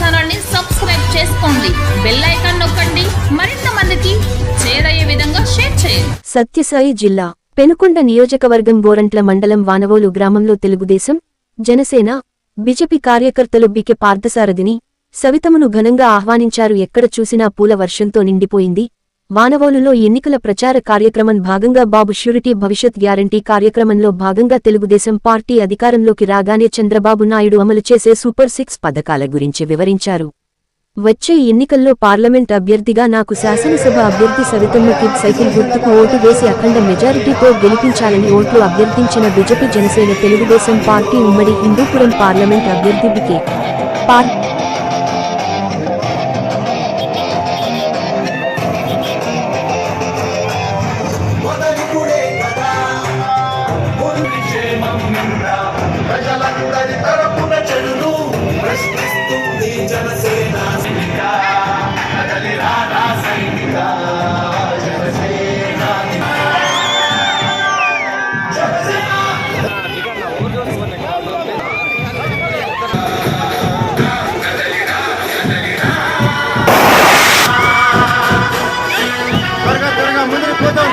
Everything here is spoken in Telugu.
వైవిఆర్ ఛానల్ని సబ్స్క్రైబ్ చేసుకోండి. బెల్ ఐకాన్ నొక్కండి. మరింత మందికి చేరయ్యే విధంగా షేర్ చేయండి. సత్యసాయి జిల్లా పెనుకొండ నియోజకవర్గం గోరంట్ల మండలం వానవోలు గ్రామంలో తెలుగుదేశం జనసేన బిజెపి కార్యకర్తలు బికె పార్థసారథిని సవితమును ఘనంగా ఆహ్వానించారు. ఎక్కడ చూసినా పూల వర్షంతో నిండిపోయింది. వానవోలులో ఎన్నికల ప్రచార కార్యక్రమం భాగంగా బాబు ష్యూరిటీ భవిష్యత్ గ్యారంటీ కార్యక్రమంలో భాగంగా తెలుగుదేశం పార్టీ అధికారంలోకి రాగానే చంద్రబాబు నాయుడు అమలు చేసే సూపర్ సిక్స్ పథకాల గురించి వివరించారు. వచ్చే ఎన్నికల్లో పార్లమెంట్ అభ్యర్థిగా నాకు శాసనసభ అభ్యర్థి సవితమ్మ కిడ్ సైకిల్ గుర్తుకు ఓటు వేసి అఖండ మెజారిటీతో గెలిపించాలని ఓట్లు అభ్యర్థించిన బీజేపీ జనసేన తెలుగుదేశం పార్టీ ఉమ్మడి హిందూపురం పార్లమెంట్ అభ్యర్థి బికే పార్ త్వరగా త్వరగా ముందుకు పోతాం